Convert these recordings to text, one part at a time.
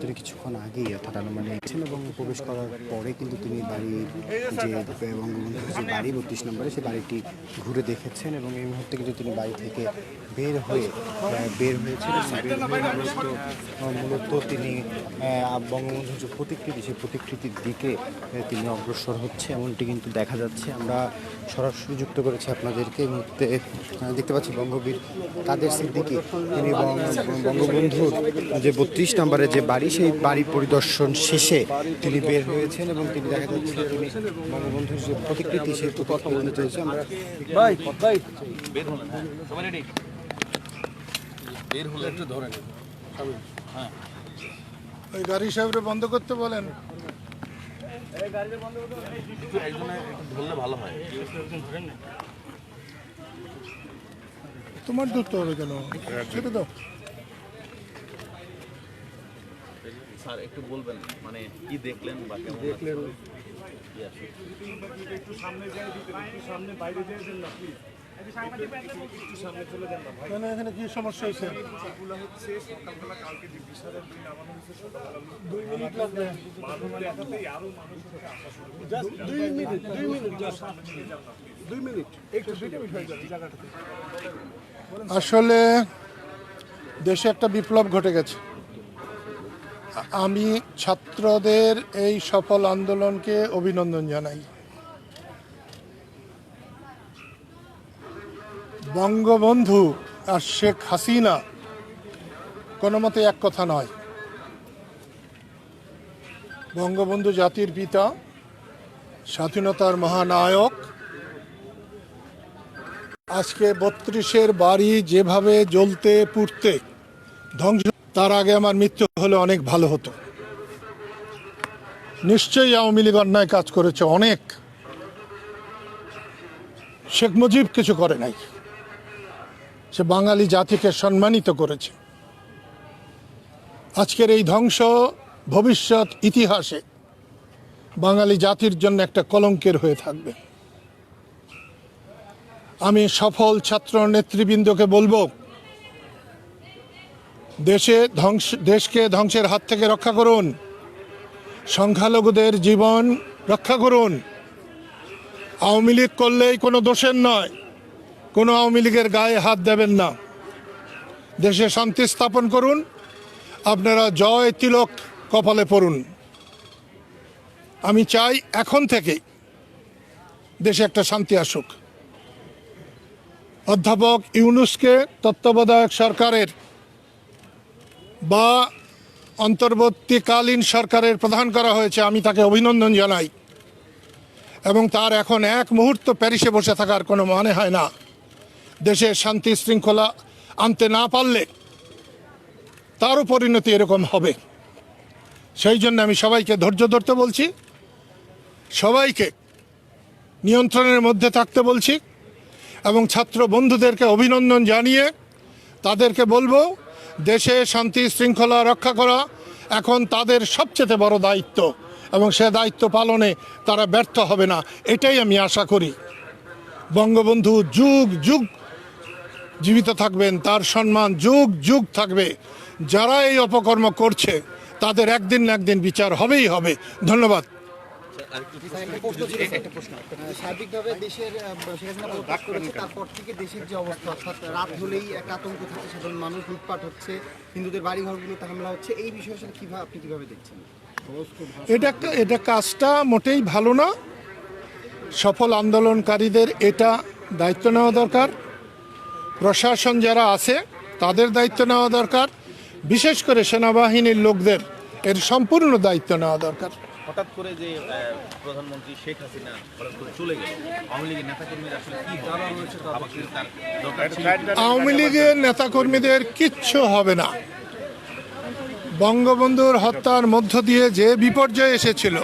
তিনি কিছুক্ষণ আগেই অর্থাৎ মানে ছিলেন এবং প্রবেশ করার পরে কিন্তু তিনি বাড়ি যে বঙ্গবন্ধুর যে বাড়ি বত্রিশ নম্বরে সেই বাড়িটি ঘুরে দেখেছেন এবং এই মুহূর্তে কিন্তু তিনি বাড়ি থেকে বের হয়ে বের হয়েছেন হয়ে মূলত তিনি বঙ্গবন্ধুর যে প্রতিকৃতি, সেই প্রতিকৃতির দিকে তিনি অগ্রসর হচ্ছে। এমনটি কিন্তু দেখা যাচ্ছে। আমরা সরাসরি যুক্ত করেছে আপনাদেরকে। এই মুহূর্তে দেখতে পাচ্ছি বঙ্গবীর কাদের সিদ্দিকি। তিনি বঙ্গ- বঙ্গবন্ধুর যে বত্রিশ নম্বরে যে বাড়ি সেই বাড়ি পরিদর্শন শেষে তিনি বের হয়েছেন এবং তিনি দেখা যাচ্ছে তিনি বঙ্গবন্ধুর যে প্রতিকৃতি সেই প্রতিকৃতি চলছে আমরা বের হ্যাঁ। সবাই রেডি বের হলে ধরে হ্যাঁ ওই গাড়ি সাহেবরে বন্ধ করতে বলেন। ধরলে ভালো হয় তোমার ধরতে হবে কেন ছেড়ে দাও স্যার একটু বলবেন মানে কি দেখলেন বা কেমন দেখলেন এখানে সমস্যা হয়েছে? আসলে দেশে একটা বিপ্লব ঘটে গেছে। আমি ছাত্রদের এই সফল আন্দোলনকে অভিনন্দন জানাই। বঙ্গবন্ধু আর শেখ হাসিনা কোনো মতে এক কথা নয়। বঙ্গবন্ধু জাতির পিতা, স্বাধীনতার মহানায়ক, আজকে বত্রিশের বাড়ি যেভাবে জ্বলতে পুড়তে ধ্বংস, তার আগে আমার মৃত্যু হলে অনেক ভালো হতো। নিশ্চয়ই আওয়ামী লীগ অন্যায় কাজ করেছে, অনেক। শেখ মুজিব কিছু করে নাই। সে বাঙালি জাতিকে সম্মানিত করেছে। আজকের এই ধ্বংস ভবিষ্যৎ ইতিহাসে বাঙালি জাতির জন্য একটা কলঙ্কের হয়ে থাকবে। আমি সফল ছাত্র নেতৃবৃন্দকে বলব, দেশে ধ্বংস, দেশকে ধ্বংসের হাত থেকে রক্ষা করুন, সংখ্যালঘুদের জীবন রক্ষা করুন। আওয়ামী লীগ করলেই কোনো দোষের নয়। কোনো আওয়ামী লীগের গায়ে হাত দেবেন না। দেশে শান্তি স্থাপন করুন, আপনারা জয় তিলক কপালে পড়ুন। আমি চাই এখন থেকে দেশে একটা শান্তি আসুক। অধ্যাপক ইউনুসকে তত্ত্বাবধায়ক সরকারের বা অন্তর্বর্তীকালীন সরকারের প্রধান করা হয়েছে, আমি তাকে অভিনন্দন জানাই। এবং তার এখন এক মুহূর্ত প্যারিসে বসে থাকার কোনো মানে হয় না। দেশের শান্তি শৃঙ্খলা আনতে না পারলে তারও পরিণতি এরকম হবে। সেই জন্য আমি সবাইকে ধৈর্য ধরতে বলছি। সবাইকে নিয়ন্ত্রণের মধ্যে থাকতে বলছি এবং ছাত্র বন্ধুদেরকে অভিনন্দন জানিয়ে তাদেরকে বলব, দেশে শান্তি শৃঙ্খলা রক্ষা করা এখন তাদের সবচেয়ে বড় দায়িত্ব এবং সে দায়িত্ব পালনে তারা ব্যর্থ হবে না, এটাই আমি আশা করি। বঙ্গবন্ধু যুগ যুগ জীবিত থাকবেন তার সম্মান যুগ যুগ থাকবে। যারা এই অপকর্ম করছে তাদের একদিন না একদিন বিচার হবেই হবে। ধন্যবাদ। একটা প্রশ্ন ছিল একটা প্রশ্ন সার্বিকভাবে দেশের শেখ হাসিনা পদত্যাগ করেছে তারপর থেকে দেশের যে অবস্থা অর্থাৎ রাত হলেই একটা আতঙ্ক থাকছে সাধারণ মানুষ লুটপাট হচ্ছে হিন্দুদের বাড়ি হামলা হচ্ছে এই বিষয়ের সাথে কীভাবে আপনি কীভাবে দেখছেন? এটা একটা- এটা কাজটা মোটেই ভালো না। সফল আন্দোলনকারীদের এটা দায়িত্ব নেওয়া দরকার। প্রশাসন যারা আছে তাদের দায়িত্ব নেওয়া দরকার। বিশেষ করে সেনাবাহিনীর লোকদের এর সম্পূর্ণ দায়িত্ব নেওয়া দরকার। হঠাৎ করে যে প্রধানমন্ত্রী শেখ হাসিনা চলে গেল আওয়ামী লীগের নেতাকর্মীরা আসলে কি? আওয়ামী লীগের নেতাকর্মীদের কিচ্ছু হবে না। বঙ্গবন্ধুর হত্যার মধ্য দিয়ে যে বিপর্যয় এসেছিল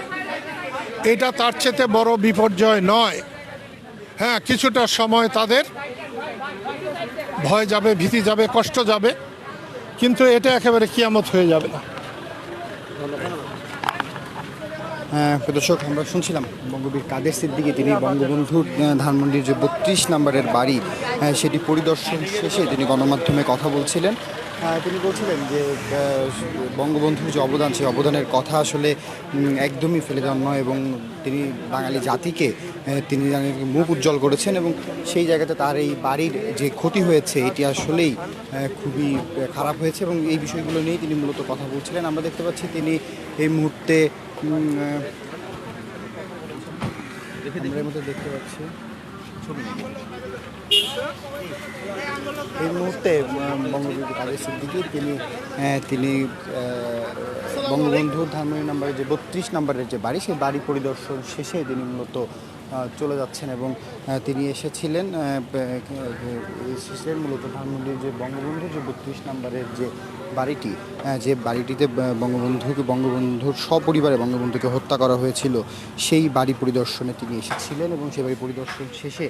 এটা তার চেয়ে বড় বিপর্যয় নয়। হ্যাঁ কিছুটা সময় তাদের ভয় যাবে ভীতি যাবে কষ্ট যাবে কিন্তু এটা একেবারে কিয়ামত হয়ে যাবে না হ্যাঁ দর্শক, আমরা শুনছিলাম বঙ্গবীর কাদের সিদ্দিকে, তিনি বঙ্গবন্ধুর ধানমন্ডির যে বত্রিশ নম্বরের বাড়ি সেটি পরিদর্শন শেষে তিনি গণমাধ্যমে কথা বলছিলেন। তিনি বলছিলেন যে বঙ্গবন্ধুর যে অবদান, সেই অবদানের কথা আসলে একদমই ফেলে দেওয়ার নয় এবং তিনি বাঙালি জাতিকে তিনি মুখ উজ্জ্বল করেছেন এবং সেই জায়গাতে তার এই বাড়ির যে ক্ষতি হয়েছে, এটি আসলেই খুবই খারাপ হয়েছে এবং এই বিষয়গুলো নিয়েই তিনি মূলত কথা বলছিলেন। আমরা দেখতে পাচ্ছি তিনি এই মুহূর্তে আমরা এর মধ্যে দেখতে পাচ্ছি। এই মুহূর্তে বঙ্গবন্ধু কাদের সিদ্দিকি তিনি আহ, তিনি বঙ্গবন্ধু ধানমন্ডি নাম্বারের যে বত্রিশ নাম্বারের যে বাড়ি সেই বাড়ি পরিদর্শন শেষে তিনি মূলত চলে যাচ্ছেন এবং তিনি এসেছিলেন এসেছিলেন মূলত ধানমন্ডির যে বঙ্গবন্ধু যে বত্রিশ নম্বরের যে বাড়িটি যে বাড়িটিতে বঙ্গবন্ধুকে, বঙ্গবন্ধুর সপরিবারে বঙ্গবন্ধুকে হত্যা করা হয়েছিল, সেই বাড়ি পরিদর্শনে তিনি এসেছিলেন এবং সেই বাড়ি পরিদর্শন শেষে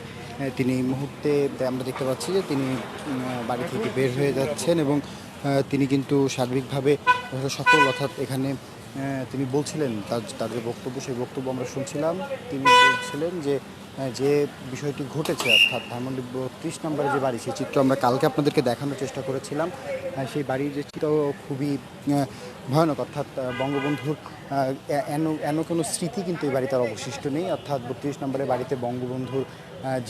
তিনি এই মুহূর্তে, আমরা দেখতে পাচ্ছি যে তিনি বাড়ি থেকে বের হয়ে যাচ্ছেন এবং তিনি কিন্তু সার্বিকভাবে সকল অর্থাৎ এখানে তিনি বলছিলেন, তার তার যে বক্তব্য, সেই বক্তব্য আমরা শুনছিলাম। তিনি বলছিলেন যে যে বিষয়টি ঘটেছে, অর্থাৎ ধানমন্ডি বত্রিশ নম্বরে যে বাড়ি, সেই চিত্র আমরা কালকে আপনাদেরকে দেখানোর চেষ্টা করেছিলাম। সেই বাড়ির যে চিত্র খুবই ভয়ানক, অর্থাৎ বঙ্গবন্ধুর এন এন কোনো স্মৃতি কিন্তু এই বাড়িতে অবশিষ্ট নেই। অর্থাৎ বত্রিশ নম্বরের বাড়িতে বঙ্গবন্ধুর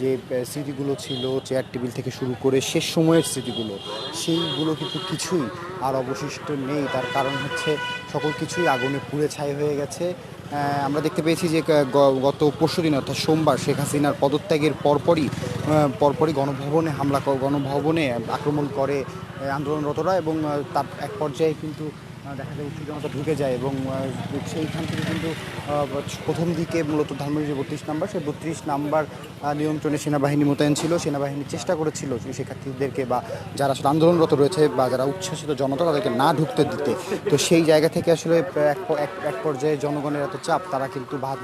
যে স্মৃতিগুলো ছিল চেয়ার টেবিল থেকে শুরু করে শেষ সময়ের স্মৃতিগুলো, সেইগুলো কিন্তু কিছুই আর অবশিষ্ট নেই। তার কারণ হচ্ছে সকল কিছুই আগুনে পুড়ে ছাই হয়ে গেছে। আমরা দেখতে পেয়েছি যে গত পরশু দিন, অর্থাৎ সোমবার, শেখ হাসিনার পদত্যাগের পরপরই পরপরই গণভবনে হামলা গণভবনে আক্রমণ করে আন্দোলনরতরা এবং তার এক পর্যায়ে কিন্তু দেখা যায় উচ্চ জনতা ঢুকে যায় এবং সেইখান থেকে কিন্তু প্রথম দিকে মূলত ধানমন্ডি যে বত্রিশ নাম্বার, সেই বত্রিশ নাম্বার নিয়ন্ত্রণে সেনাবাহিনী মোতায়েন ছিল। সেনাবাহিনী চেষ্টা করেছিল শিক্ষার্থীদেরকে বা যারা আসলে আন্দোলনরত রয়েছে বা যারা উচ্ছ্বসিত জনতা তাদেরকে না ঢুকতে দিতে। তো সেই জায়গা থেকে আসলে এক পর্যায়ে জনগণের এত চাপ, তারা কিন্তু ভাত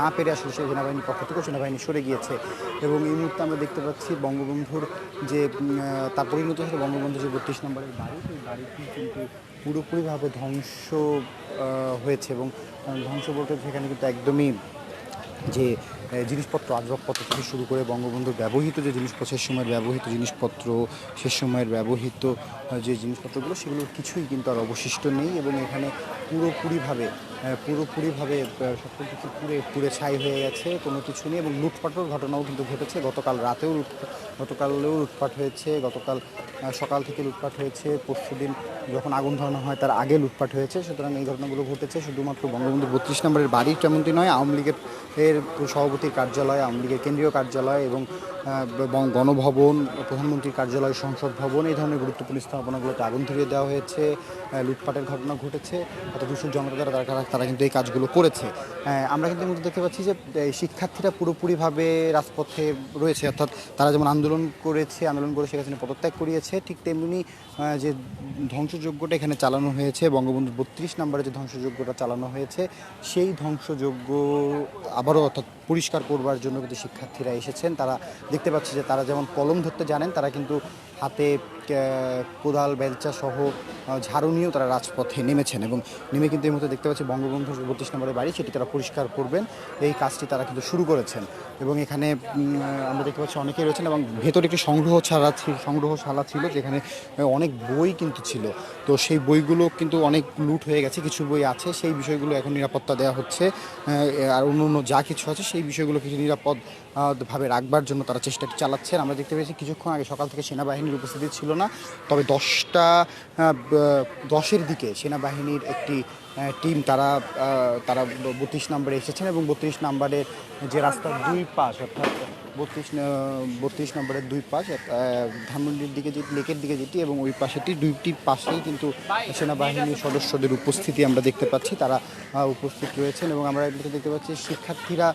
না পেরে আসলে সেই সেনাবাহিনীর পক্ষ থেকেও সেনাবাহিনী সরে গিয়েছে। এবং এই মুহূর্তে আমরা দেখতে পাচ্ছি বঙ্গবন্ধুর যে তার পরিণত হয়েছে বঙ্গবন্ধু যে বত্রিশ নম্বরের বাড়ি, সেই বাড়িটি কিন্তু পুরোপুরিভাবে ধ্বংস হয়েছে এবং ধ্বংস বলতে সেখানে কিন্তু একদমই যে জিনিসপত্র, আসবাবপত্র থেকে শুরু করে বঙ্গবন্ধুর ব্যবহৃত যে জিনিসপত্র শেষ সময়ের ব্যবহৃত জিনিসপত্র শেষ সময়ের ব্যবহৃত যে জিনিসপত্রগুলো, সেগুলোর কিছুই কিন্তু আর অবশিষ্ট নেই এবং এখানে পুরোপুরিভাবে পুরোপুরিভাবে সকল কিছু পুরে পুরে ছাই হয়ে গেছে, কোনো কিছু নেই, এবং লুটপাটের ঘটনাও কিন্তু ঘটেছে। গতকাল রাতেও গতকালেও লুটপাট হয়েছে। গতকাল সকাল থেকে লুটপাট হয়েছে। পরশুদিন যখন আগুন ধরানো হয়, তার আগে লুটপাট হয়েছে। সুতরাং এই ঘটনাগুলো ঘটেছে। শুধুমাত্র বঙ্গবন্ধু বত্রিশ নম্বরের বাড়ি তেমনটি নয়, আওয়ামী লীগের এর সভাপতির কার্যালয়, আওয়ামী লীগের কেন্দ্রীয় কার্যালয় এবং গণভবন, প্রধানমন্ত্রীর কার্যালয়, সংসদ ভবন এই ধরনের গুরুত্বপূর্ণ স্থাপনাগুলোতে আগুন ধরিয়ে দেওয়া হয়েছে। লুটপাটের ঘটনা ঘটেছে। অত দুশো জনতা তারা তারা কিন্তু এই কাজগুলো করেছে। আমরা কিন্তু মধ্যে দেখতে পাচ্ছি যে শিক্ষার্থীরা পুরোপুরিভাবে রাজপথে রয়েছে। অর্থাৎ তারা যেমন আন্দোলন করেছে, আন্দোলন করে সেখানে পদত্যাগ করিয়েছে, ঠিক তেমনি যে ধ্বংসযজ্ঞটা এখানে চালানো হয়েছে, বঙ্গবন্ধু বত্রিশ নম্বরে যে ধ্বংসযজ্ঞটা চালানো হয়েছে, সেই ধ্বংসযজ্ঞ আবারও অর্থাৎ পরিষ্কার করবার জন্য কিন্তু শিক্ষার্থীরা এসেছেন। তারা দেখতে পাচ্ছি যে তারা যেমন কলম ধরতে জানেন, তারা কিন্তু হাতে কোদাল, বেলচা সহ ঝাড়ু নিয়েও তারা রাজপথে নেমেছেন এবং নেমে কিন্তু এই মুহূর্তে দেখতে পাচ্ছি বঙ্গবন্ধু বত্রিশ নম্বরের বাড়ি, সেটি তারা পরিষ্কার করবেন। এই কাজটি তারা কিন্তু শুরু করেছেন এবং এখানে আমরা দেখতে পাচ্ছি অনেকেই রয়েছেন এবং ভেতরে একটি সংগ্রহ ছাড়া সংগ্রহশালা ছিল যেখানে অনেক বই কিন্তু ছিল। তো সেই বইগুলো কিন্তু অনেক লুট হয়ে গেছে, কিছু বই আছে, সেই বিষয়গুলো এখন নিরাপত্তা দেওয়া হচ্ছে আর অন্য অন্য যা কিছু আছে সেই বিষয়গুলো কিছু নিরাপদ ভাবে রাখবার জন্য তারা চেষ্টাটি চালাচ্ছেন আমরা দেখতে পেয়েছি কিছুক্ষণ আগে সকাল থেকে সেনাবাহিনীর উপস্থিতি ছিল না, তবে দশটা দশের দিকে সেনাবাহিনীর একটি টিম তারা তারা বত্রিশ নম্বরে এসেছেন এবং বত্রিশ নম্বরের যে রাস্তার দুই পাশ, অর্থাৎ বত্রিশ বত্রিশ নম্বরের দুই পাশ ধানমন্ডির দিকে যে লেকের দিকে যেটি এবং ওই পাশেটি দুইটি পাশেই কিন্তু সেনাবাহিনীর সদস্যদের উপস্থিতি আমরা দেখতে পাচ্ছি। তারা উপস্থিত রয়েছেন এবং আমরা এদিকে দেখতে পাচ্ছি শিক্ষার্থীরা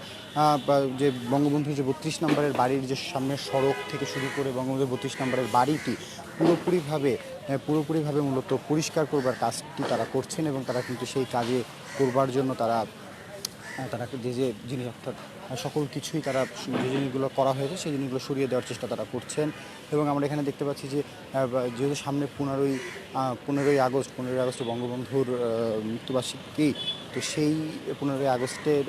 যে বঙ্গবন্ধু যে বত্রিশ নম্বরের বাড়ির যে সামনের সড়ক থেকে শুরু করে বঙ্গবন্ধু বত্রিশ নম্বরের বাড়িটি পুরোপুরিভাবে পুরোপুরিভাবে মূলত পরিষ্কার করবার কাজটি তারা করছেন এবং তারা কিন্তু সেই কাজে করবার জন্য তারা তারা যে যে জিনিস অর্থাৎ সকল কিছুই তারা যে জিনিসগুলো করা হয়েছে সেই জিনিসগুলো সরিয়ে দেওয়ার চেষ্টা তারা করছেন। এবং আমরা এখানে দেখতে পাচ্ছি যে যেহেতু সামনে পনেরোই পনেরোই আগস্ট পনেরোই আগস্ট বঙ্গবন্ধুর মৃত্যুবার্ষিকী তো সেই পনেরোই আগস্টের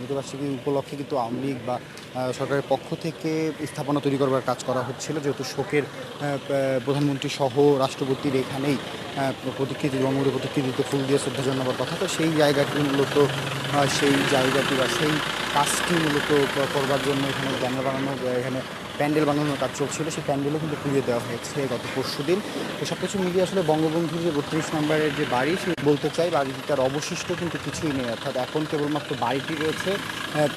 মৃতবার্ষিকী উপলক্ষে কিন্তু আওয়ামী লীগ বা সরকারের পক্ষ থেকে স্থাপনা তৈরি করবার কাজ করা হচ্ছিল। যেহেতু শোকের প্রধানমন্ত্রী সহ রাষ্ট্রপতির এখানেই প্রতিকৃতি বঙ্গবন্ধু প্রতিকৃতিতে ফুল দিয়ে শ্রদ্ধা জানাবার কথা। তো সেই জায়গাটি মূলত সেই জায়গাটি বা সেই কাজটি মূলত করবার জন্য এখানে ব্যানার বানানো, এখানে প্যান্ডেল বানানোর কাজ চলছিল, সেই প্যান্ডেলও কিন্তু পুড়িয়ে দেওয়া হয়েছে গত পরশু দিন। তো সব কিছু মিলিয়ে আসলে বঙ্গবন্ধুর যে বত্রিশ নম্বরের যে বাড়ি, সে বলতে চাই বাড়িটার অবশিষ্ট কিন্তু কিছুই নেই, অর্থাৎ এখন কেবলমাত্র বাড়িটি রয়েছে।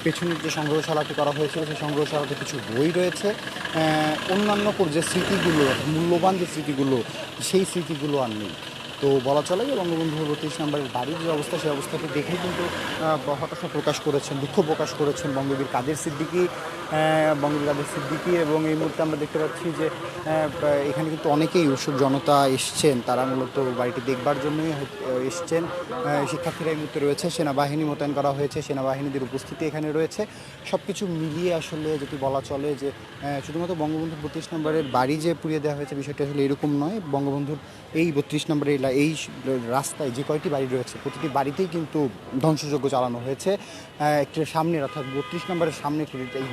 পেছনের যে সংগ্রহশালাটি করা হয়েছিল, সেই সংগ্রহশালাতে কিছু বই রয়েছে। অন্যান্য যে স্মৃতিগুলো মূল্যবান যে স্মৃতিগুলো, সেই স্মৃতিগুলো আর নেই। তো বলা চলে যে বঙ্গবন্ধুর বত্রিশ নম্বরের বাড়ির যে অবস্থা, সেই অবস্থাকে দেখেই কিন্তু হতাশা প্রকাশ করেছেন, দুঃখ প্রকাশ করেছেন বঙ্গবীর কাদের সিদ্দিকী আহ, বঙ্গবীর কাদের সিদ্দিকী এবং এই মুহূর্তে আমরা দেখতে পাচ্ছি যে এখানে কিন্তু অনেকেই উৎসুক জনতা এসছেন। তারা মূলত বাড়িটি দেখবার জন্যই এসছেন। শিক্ষার্থীরা এই মুহূর্তে রয়েছে। সেনাবাহিনী মোতায়েন করা হয়েছে। সেনাবাহিনীদের উপস্থিতি এখানে রয়েছে। সব কিছু মিলিয়ে আসলে যদি বলা চলে যে শুধুমাত্র বঙ্গবন্ধুর বত্রিশ নম্বরের বাড়ি যে পুড়িয়ে দেওয়া হয়েছে বিষয়টি আসলে এরকম নয়। বঙ্গবন্ধুর এই বত্রিশ নম্বরের এই রাস্তায় যে কয়টি বাড়ি রয়েছে প্রতিটি বাড়িতেই কিন্তু ধ্বংসযজ্ঞ চালানো হয়েছে। একটি সামনের অর্থাৎ বত্রিশ নম্বরের সামনে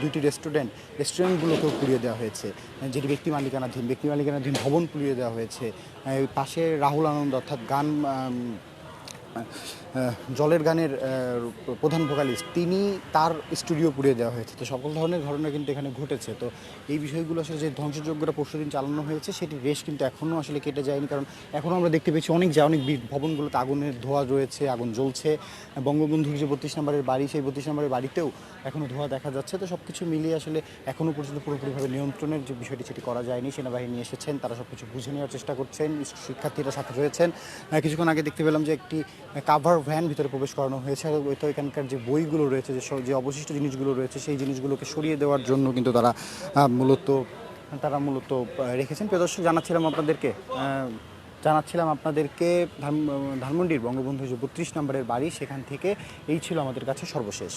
দুটি রেস্টুরেন্ট, রেস্টুরেন্টগুলোকেও পুড়িয়ে দেওয়া হয়েছে। যেটি ব্যক্তি মালিকানাধীন ব্যক্তি মালিকানাধীন ভবন পুড়িয়ে দেওয়া হয়েছে। পাশে রাহুল আনন্দ অর্থাৎ গান জলের গানের প্রধান ভোকালিস্ট তিনি তার স্টুডিও পুড়িয়ে দেওয়া হয়েছে। তো সকল ধরনের ঘটনা কিন্তু এখানে ঘটেছে। তো এই বিষয়গুলো আসলে যে ধ্বংসযজ্ঞটা পরশুদিন চালানো হয়েছে সেটি রেশ কিন্তু এখনও আসলে কেটে যায়নি। কারণ এখনও আমরা দেখতে পেয়েছি অনেক যা, অনেক ভবনগুলোতে আগুনের ধোঁয়া রয়েছে, আগুন জ্বলছে। বঙ্গবন্ধুর যে বত্রিশ নম্বরের বাড়ি, সেই বত্রিশ নম্বরের বাড়িতেও এখনও ধোঁয়া দেখা যাচ্ছে। তো সব কিছু মিলিয়ে আসলে এখনও পর্যন্ত পুরোপুরিভাবে নিয়ন্ত্রণের যে বিষয়টি, সেটি করা যায়নি। সেনাবাহিনী এসেছেন, তারা সব কিছু বুঝে নেওয়ার চেষ্টা করছেন। শিক্ষার্থীরা সাথে রয়েছেন। কিছুক্ষণ আগে দেখতে পেলাম যে একটি কাভার ভ্যান ভিতরে প্রবেশ করানো হয়েছে। আর তো এখানকার যে বইগুলো রয়েছে, যে যে অবশিষ্ট জিনিসগুলো রয়েছে, সেই জিনিসগুলোকে সরিয়ে দেওয়ার জন্য কিন্তু তারা মূলত তারা মূলত রেখেছেন। প্রিয় দর্শক, জানাচ্ছিলাম আপনাদেরকে জানাচ্ছিলাম আপনাদেরকে ধান- ধানমন্ডির বঙ্গবন্ধু যে বত্রিশ নম্বরের বাড়ি, সেখান থেকে এই ছিল আমাদের কাছে সর্বশেষ।